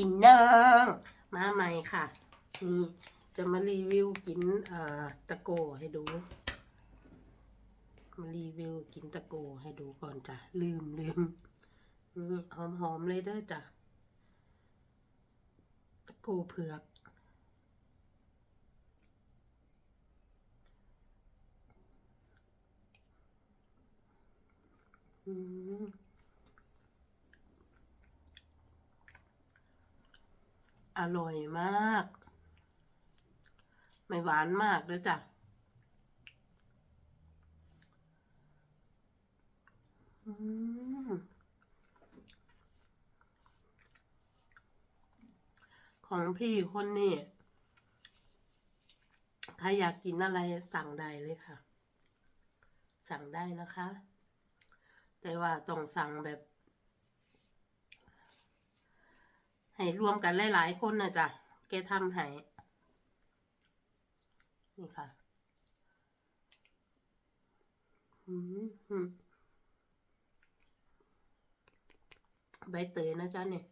พี่น้องมาใหม่ค่ะนี่จะมารีวิวกินเอ่อตะโกให้ดู มารีวิวกินตะโกให้ดูก่อนจ้ะลืมลืมนี่หอมหอมเลยเด้อจ้ะตะโกเผือกอืม อร่อยมาก ไม่หวานมากด้วยจ้ะอืมของพี่คนนี้ใครอยากกินอะไรสั่งได้เลยค่ะ สั่งได้นะคะ แต่ว่าต้องสั่งแบบ ให้รวมกันหลายๆคนนะจ๊ะแกทำให้นี่ค่ะใบเตยนะจ๊ะเนี่ย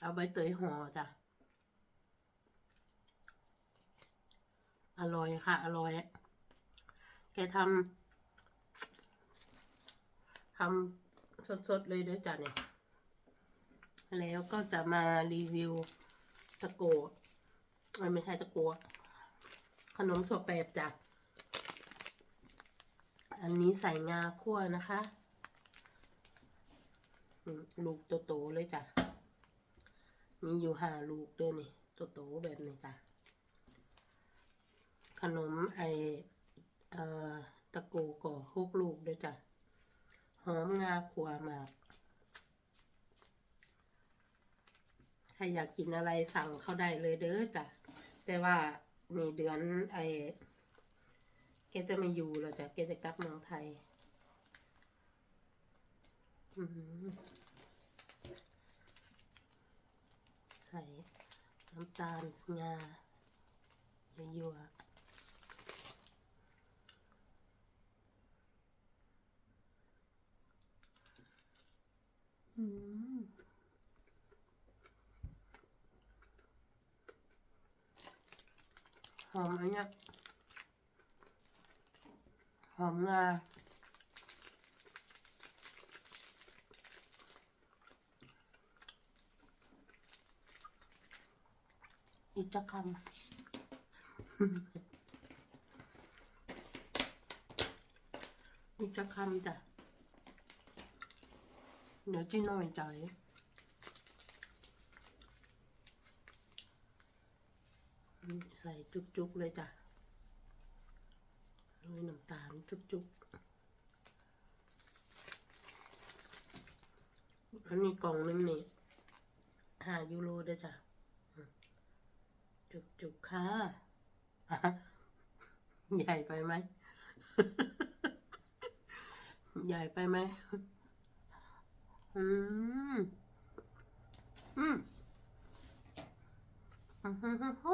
เอาใบเตยห่อจ้ะ อร่อยค่ะ อร่อย แกทำทำสดๆเลยด้วยจ้ะเนี่ย แล้วก็จะมารีวิวตะโกะไม่ใช่ตะโกะขนมถั่วแปบจ้ะอันนี้ใส่งาคั่วนะคะลูกโตๆเลยจ้ะ มีอยู่ห้าลูกด้วยนี่โตๆแบบนี้จ้ะ ขนมไออตะโกก่อหกลูกด้วยจ้ะ หอมงาขัวมาก ใครอยากกินอะไรสั่งเขาได้เลยเด้อจ้ะแต่ว่านี่เดือนไอแกจะไม่อยู่แล้วจ้ะแกจะกลับเมืองไทยใส่น้ำตาลงาเยั่วๆอืม หอมอันเนี้ยหอมงาอีกจะคำอีกจะคำจ้ะเดี๋ยวจีน้อยใจ ใส่จุกๆเลยจ้ะโรยน้ำตาลจุกๆอันนี้กล่องนึงนี่ห้ายูโรเด้จ้ะ จุกๆค่ะ ใหญ่ไปไหม ใหญ่ไปไหม อืม อืมอืมฮึ่มฮึ่มฮึ่